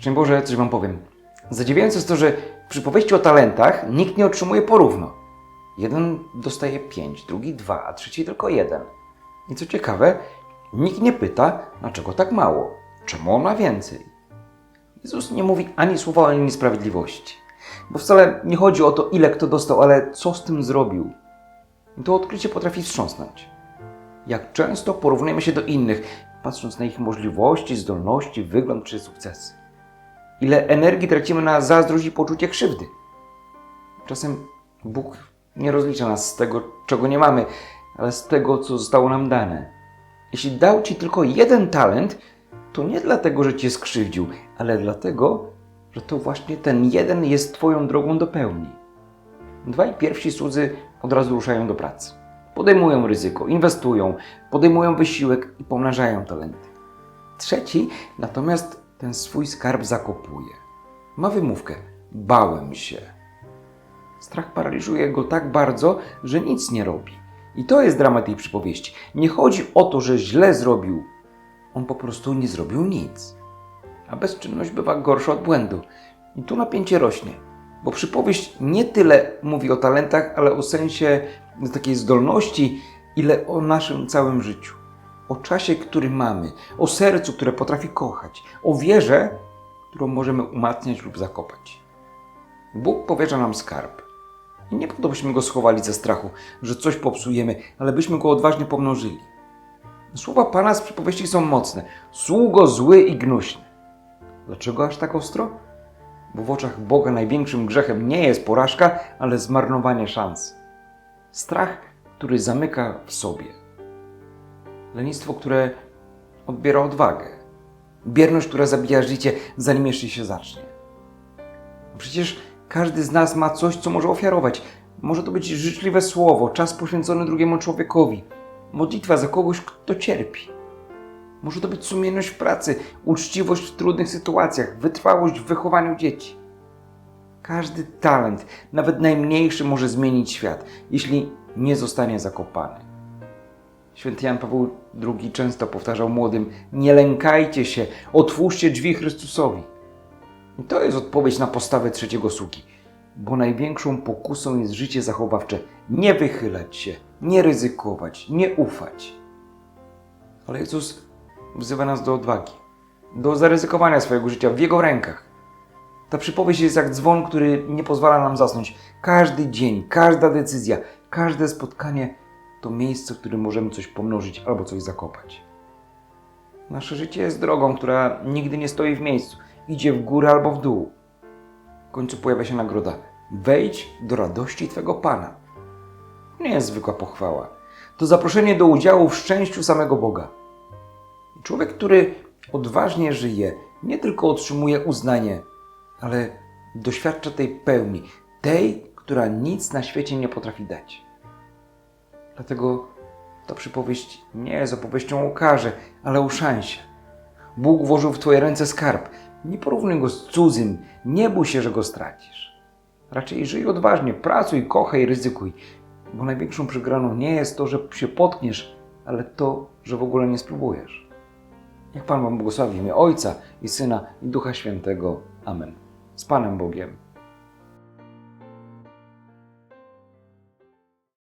Szczęść Boże, coś Wam powiem. Zadziwiające jest to, że w przypowieści o talentach nikt nie otrzymuje porówno. Jeden dostaje pięć, drugi dwa, a trzeci tylko jeden. I co ciekawe, nikt nie pyta, dlaczego tak mało, czemu on ma więcej. Jezus nie mówi ani słowa o niesprawiedliwości. Bo wcale nie chodzi o to, ile kto dostał, ale co z tym zrobił. I to odkrycie potrafi wstrząsnąć. Jak często porównujemy się do innych, patrząc na ich możliwości, zdolności, wygląd czy sukcesy. Ile energii tracimy na zazdrość i poczucie krzywdy. Czasem Bóg nie rozlicza nas z tego, czego nie mamy, ale z tego, co zostało nam dane. Jeśli dał Ci tylko jeden talent, to nie dlatego, że Cię skrzywdził, ale dlatego, że to właśnie ten jeden jest Twoją drogą do pełni. Dwaj pierwsi słudzy od razu ruszają do pracy. Podejmują ryzyko, inwestują, podejmują wysiłek i pomnażają talenty. Trzeci natomiast ten swój skarb zakopuje. Ma wymówkę: bałem się. Strach paraliżuje go tak bardzo, że nic nie robi. I to jest dramat tej przypowieści. Nie chodzi o to, że źle zrobił. On po prostu nie zrobił nic. A bezczynność bywa gorsza od błędu. I tu napięcie rośnie. Bo przypowieść nie tyle mówi o talentach, ale o sensie takiej zdolności, ile o naszym całym życiu. O czasie, który mamy, o sercu, które potrafi kochać, o wierze, którą możemy umacniać lub zakopać. Bóg powierza nam skarb. I nie po to, byśmy go schowali ze strachu, że coś popsujemy, ale byśmy go odważnie pomnożyli. Słowa Pana z przypowieści są mocne. Sługo zły i gnuśny. Dlaczego aż tak ostro? Bo w oczach Boga największym grzechem nie jest porażka, ale zmarnowanie szans. Strach, który zamyka w sobie. Lenistwo, które odbiera odwagę. Bierność, która zabija życie, zanim jeszcze się zacznie. Przecież każdy z nas ma coś, co może ofiarować. Może to być życzliwe słowo, czas poświęcony drugiemu człowiekowi, modlitwa za kogoś, kto cierpi. Może to być sumienność w pracy, uczciwość w trudnych sytuacjach, wytrwałość w wychowaniu dzieci. Każdy talent, nawet najmniejszy, może zmienić świat, jeśli nie zostanie zakopany. Święty Jan Paweł II często powtarzał młodym: Nie lękajcie się, otwórzcie drzwi Chrystusowi. I to jest odpowiedź na postawę trzeciego sługi, bo największą pokusą jest życie zachowawcze. Nie wychylać się, nie ryzykować, nie ufać. Ale Jezus wzywa nas do odwagi, do zaryzykowania swojego życia w Jego rękach. Ta przypowieść jest jak dzwon, który nie pozwala nam zasnąć. Każdy dzień, każda decyzja, każde spotkanie to miejsce, w którym możemy coś pomnożyć albo coś zakopać. Nasze życie jest drogą, która nigdy nie stoi w miejscu. Idzie w górę albo w dół. W końcu pojawia się nagroda. Wejdź do radości Twego Pana. Nie jest zwykła pochwała. To zaproszenie do udziału w szczęściu samego Boga. Człowiek, który odważnie żyje, nie tylko otrzymuje uznanie, ale doświadcza tej pełni, tej, która nic na świecie nie potrafi dać. Dlatego ta przypowieść nie jest opowieścią o karze, ale o szansie. Bóg włożył w Twoje ręce skarb. Nie porównuj go z cudzym, nie bój się, że go stracisz. Raczej żyj odważnie, pracuj, kochaj, ryzykuj, bo największą przegraną nie jest to, że się potkniesz, ale to, że w ogóle nie spróbujesz. Niech Pan Wam błogosławi w imię Ojca i Syna i Ducha Świętego. Amen. Z Panem Bogiem.